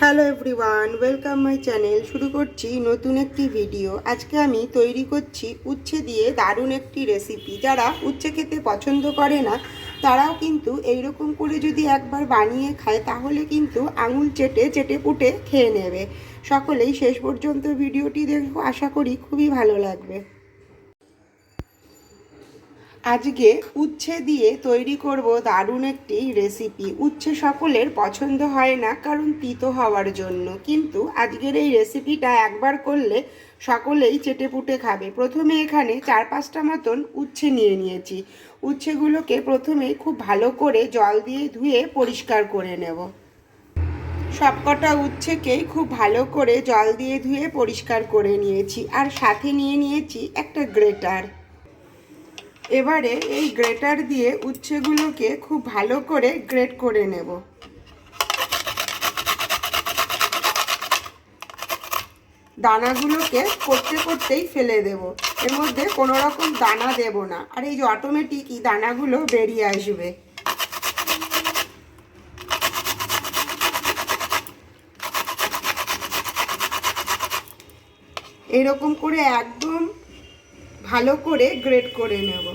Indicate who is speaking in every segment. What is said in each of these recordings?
Speaker 1: Hello everyone, welcome my channel. শুরু করছি নতুন একটি ভিডিও। আজকে আমি তৈরি করছি উচ্ছে দিয়ে দারুণ একটি রেসিপি যারা উচ্ছে খেতে পছন্দ করে না, তারাও কিন্তু এই রকম করে যদি একবার বানিয়ে খায়, তাহলে কিন্তু আঙুল চেটে চেটে পুটে খেয়ে নেবে। সকলেই শেষ পর্যন্ত ভিডিওটি দেখো। আশা করি খুবই ভালো লাগবে। আজকে উচ্ছে দিয়ে তৈরি করব দারুণ একটি রেসিপি উচ্ছে সকলের পছন্দ হয় না, কারণ তিতো হওয়ার জন্য। কিন্তু আজকের এই রেসিপিটা একবার করলে সকলেই চেটেপুটে খাবে। প্রথমে এখানে চার পাঁচটা মতন উচ্ছে নিয়ে নিয়েছি। উচ্ছেগুলোকে প্রথমেই খুব ভালো করে জল দিয়ে ধুয়ে পরিষ্কার করে নেব। সবকটা উচ্ছেকেই খুব ভালো করে জল দিয়ে ধুয়ে পরিষ্কার করে নিয়েছি। আর সাথে নিয়ে নিয়েছি একটা গ্রেটার। এবারে এই গ্রেটার দিয়ে উচ্ছেগুলোকে খুব ভালো করে গ্রেট করে নেব। দানাগুলোকে করতে করতেই ফেলে দেব। এর মধ্যে কোনো রকম দানা দেব না। আর এই যে অটোমেটিকই দানাগুলো বেরিয়ে আসবে। এরকম করে একদম ভালো করে গ্রেট করে নেব।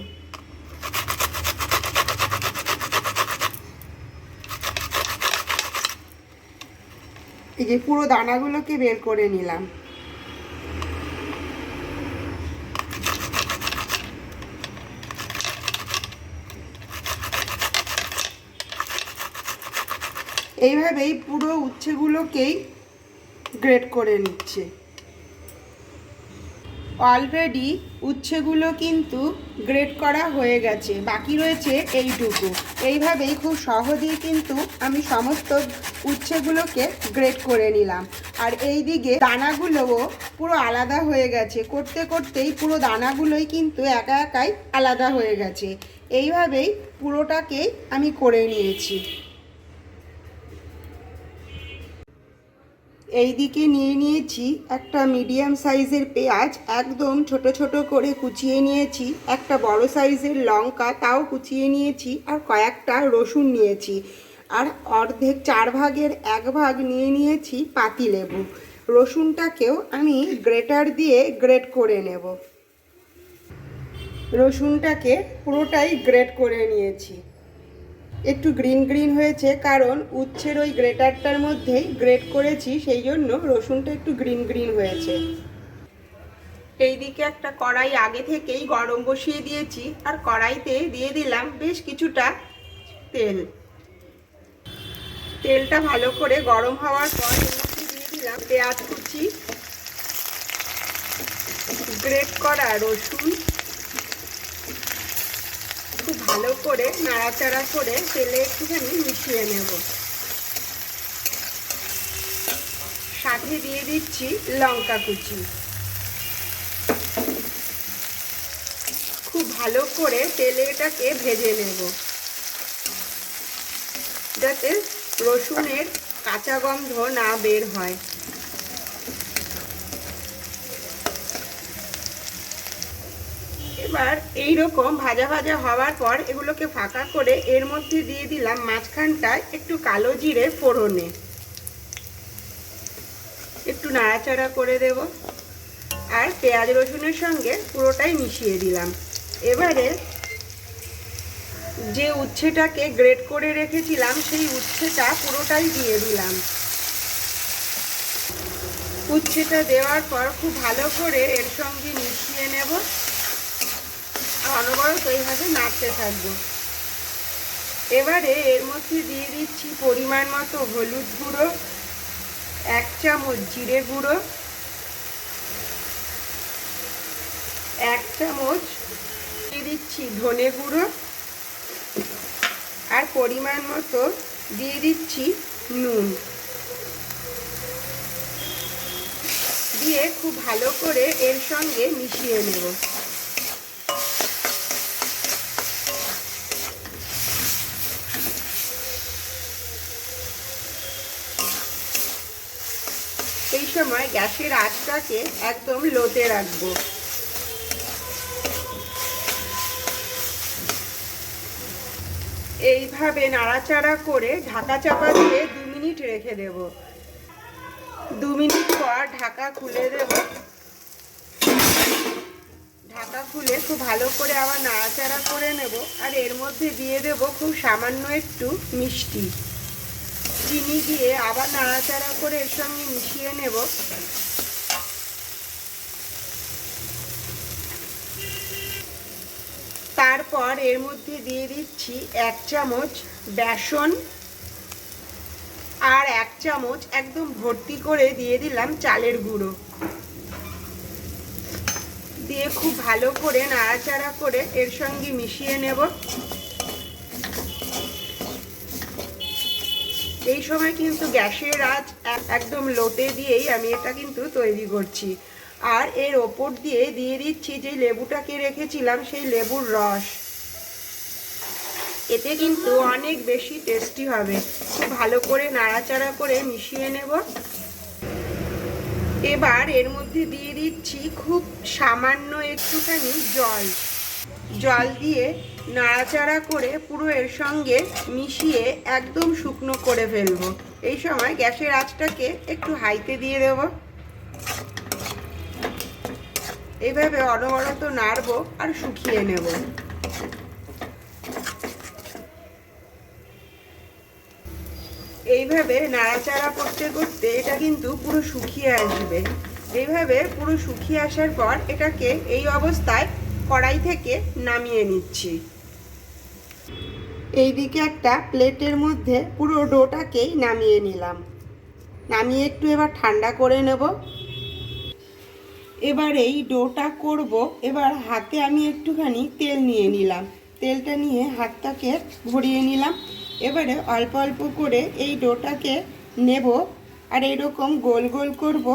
Speaker 1: এই যে পুরো দানাগুলোকে বের করে নিলাম। এইভাবেই পুরো উচ্ছেগুলোকেই গ্রেড করে নিচ্ছে। অলরেডি উচ্ছেগুলো কিন্তু গ্রেট করা হয়ে গেছে। বাকি রয়েছে এইটুকু। এইভাবেই খুব সহজেই কিন্তু আমি সমস্ত উচ্ছেগুলোকে গ্রেট করে নিলাম। আর এই দিকে দানাগুলোও পুরো আলাদা হয়ে গেছে। করতে করতেই পুরো দানাগুলোই কিন্তু একা একাই আলাদা হয়ে গেছে। এইভাবেই পুরোটাকেই আমি করে নিয়েছি। এই দিকে নিয়ে নিয়েছি একটা মিডিয়াম সাইজের পেঁয়াজ, একদম ছোট ছোট করে কুচিয়ে নিয়েছি, একটা বড় সাইজের লঙ্কা তাও কুচিয়ে নিয়েছি, আর কয়েকটা রসুন নিয়েছি। আর অর্ধেক চার ভাগের এক ভাগ নিয়ে নিয়েছি পাতিলেবু। রসুনটাকেও আমি গ্রেটার দিয়ে গ্রেট করে নেব। রসুনটাকে পুরোটাই গ্রেট করে নিয়েছি। একটু গ্রিন গ্রিন হয়েছে কারণ উচ্ছের ওই গ্রেটারটার মধ্যেই গ্রেট করেছি, সেই জন্য রসুনটা একটু গ্রিন গ্রিন হয়েছে। এই দিকে একটা কড়াই আগে থেকেই গরম বসিয়ে দিয়েছি, আর কড়াইতে দিয়ে দিলাম বেশ কিছুটা তেল। তেলটা ভালো করে গরম হওয়ার পর দিয়ে দিলাম পেঁয়াজ কুচি, গ্রেট করা রসুন ভালো করে নাড়াচাড়া করে তেলে একটুখানি মিশিয়ে নেব। সাথে দিয়ে দিচ্ছি লঙ্কা কুচি। খুব ভালো করে তেলে এটাকে ভেজে নেব। যাতে রসুনের কাঁচা গন্ধ না বের হয়। এবার এই রকম ভাজা ভাজা হওয়ার পর এগুলোকে ফাঁকা করে এর মধ্যে দিয়ে দিলাম মাঝখানটায় একটু কালো জিরে ফোড়নে। একটু নাড়াচাড়া করে দেব। আর পেঁয়াজ রসুনের সঙ্গে পুরোটাই মিশিয়ে দিলাম। এবারে যে উচ্ছেটাকে গ্রেট করে রেখেছিলাম, সেই উচ্ছেটা পুরোটাই দিয়ে দিলাম। উচ্ছেটা দেওয়ার পর খুব ভালো করে এর সঙ্গে মিশিয়ে নেব। অনবরত এইভাবে নাড়তে থাকব। এবারে এর মধ্যে দিয়ে দিচ্ছি পরিমাণ মতো হলুদ গুঁড়ো, এক চামচ জিরে গুঁড়ো, এক চামচ দিয়ে দিচ্ছি ধনে গুঁড়ো আর পরিমাণ মতো দিয়ে দিচ্ছি নুন। দিয়ে খুব ভালো করে এর সঙ্গে মিশিয়ে নেব। এই সময় গ্যাসের আঁচটাকে একদম লোতে রাখব। এইভাবে নাড়াচাড়া করে ঢাকা চাপা দিয়ে দু মিনিট রেখে দেব। দু মিনিট পর ঢাকা খুলে দেব। ঢাকা খুলে খুব ভালো করে আবার নাড়াচাড়া করে নেব। আর এর মধ্যে দিয়ে দেব খুব সামান্য একটু মিষ্টি। চিনি দিয়ে আবার নাড়াচাড়া করে এর সঙ্গে মিশিয়ে নেব। তারপর এর মধ্যে দিয়ে দিচ্ছি এক চামচ বেসন আর এক চামচ একদম ভর্তি করে দিয়ে দিলাম চালের গুঁড়ো। দিয়ে খুব ভালো করে নাড়াচাড়া করে এর সঙ্গে মিশিয়ে নেব। এই সময় কিন্তু গ্যাসের আঁচ একদম লোতে দিয়েই আমি এটা কিন্তু তৈরি করছি। আর এর ওপর দিয়ে দিয়ে দিচ্ছি যে লেবুটাকে রেখেছিলাম, সেই লেবুর রস। এতে কিন্তু অনেক বেশি টেস্টি হবে। খুব ভালো করে নাড়াচাড়া করে মিশিয়ে নেব। এবার এর মধ্যে দিয়ে দিচ্ছি খুব সামান্য একটুখানি জল। জল দিয়ে নাড়াচাড়া করে পুরো এর সঙ্গে মিশিয়ে একদম শুকনো করে ফেলব। এই সময় গ্যাসের আঁচটাকে একটু হাইতে দিয়ে দেব। এইভাবে অনবরত নাড়বো আর শুকিয়ে নেব। এইভাবে নাড়াচাড়া করতে করতে এটা কিন্তু পুরো শুকিয়ে আসবে। এইভাবে পুরো শুকিয়ে আসার পর এটাকে এই অবস্থায় কড়াই থেকে নামিয়ে নিচ্ছি। এইদিকে একটা প্লেটের মধ্যে পুরো ডোটাকেই নামিয়ে নিলাম। নামিয়ে একটু এবার ঠান্ডা করে নেব। এবার এই ডোটা করব, এবার হাতে আমি একটুখানি তেল নিয়ে নিলাম। তেলটা নিয়ে হাতটাকে ভরিয়ে নিলাম। এবারে অল্প অল্প করে এই ডোটাকে নেব, আর এরকম গোল গোল করব।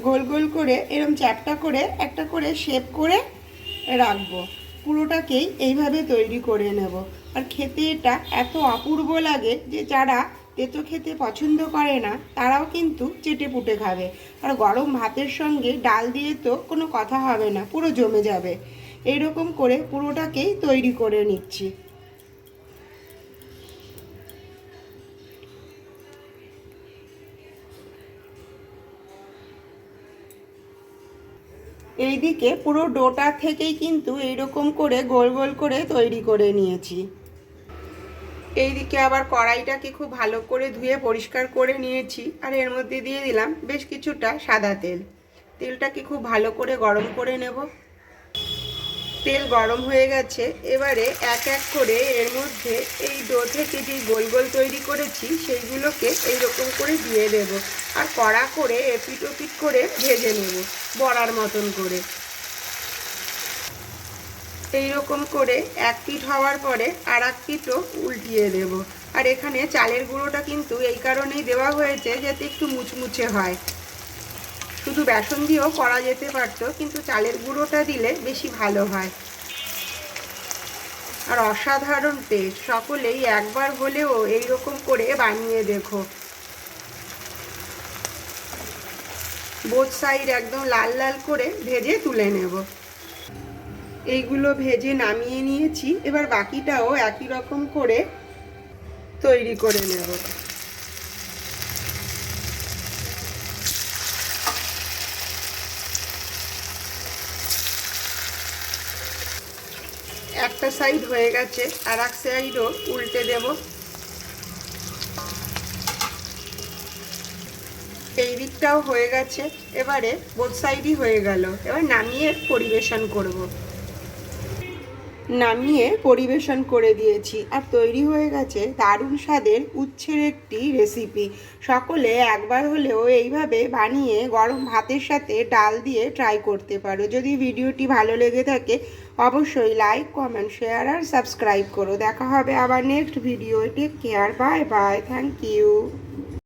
Speaker 1: গোল গোল করে এরকম চ্যাপটা করে, একটা করে শেপ করে রাখব। পুরোটাকেই এইভাবে তৈরি করে নেব। আর খেতে এটা এত অপূর্ব লাগে যে যারা তেতো খেতে পছন্দ করে না, তারাও কিন্তু চেটে পুটে খাবে। আর গরম ভাতের সঙ্গে ডাল দিয়ে তো কোনো কথা হবে না, পুরো জমে যাবে। এইরকম করে পুরোটাকেই তৈরি করে নিচ্ছি। এইদিকে পুরো ডোটা থেকেই কিন্তু এইরকম করে গোল গোল করে তৈরি করে নিয়েছি। এইদিকে আবার কড়াইটাকে খুব ভালো করে ধুয়ে পরিষ্কার করে নিয়েছি আর এর মধ্যে দিয়ে দিলাম বেশ কিছুটা সাদা তেল। তেলটাকে খুব ভালো করে গরম করে নেব। তেল গরম হয়ে গেছে। এবারে এক এক করে এর মধ্যে এই ডো থেকে যে গোল গোল তৈরি করেছি, সেইগুলোকে এইরকম করে দিয়ে দেব। আর কড়া করে এপিট ওপিট করে ভেজে নেব, বড়ার মতন করে। এইরকম করে এক পিঠ হওয়ার পরে আর এক পিঠও উল্টিয়ে দেব। আর এখানে চালের গুঁড়োটা কিন্তু এই কারণেই দেওয়া হয়েছে, যাতে একটু মুচমুচে হয়। শুধু বেসন দিয়েও করা যেতে পারতো, কিন্তু চালের গুঁড়োটা দিলে বেশি ভালো হয়। আর অসাধারণ টেস্ট সকলেই একবার হলেও এইরকম করে বানিয়ে দেখো। বোথ সাইড একদম লাল লাল করে ভেজে তুলে নেব। এইগুলো ভেজে নামিয়ে নিয়েছি, এবার বাকিটাও একই রকম করে তৈরি করে নেব। একটা সাইড হয়ে গেছে, আর এক সাইডও উল্টে দেব। এই দিকটাও হয়ে গেছে, এবারে বোথ সাইডই হয়ে গেল। এবার নামিয়ে পরিবেশন করব। নামিয়ে পরিবেশন করে দিয়েছি, আর তৈরি হয়ে গেছে দারুণ স্বাদের উচ্ছের একটি রেসিপি সকলে একবার হলেও এইভাবে বানিয়ে গরম ভাতের সাথে ডাল দিয়ে ট্রাই করতে পারো। যদি ভিডিওটি ভালো লেগে থাকে অবশ্যই লাইক কমেন্ট শেয়ার আর সাবস্ক্রাইব করো। দেখা হবে আবার next video take care bye bye thank you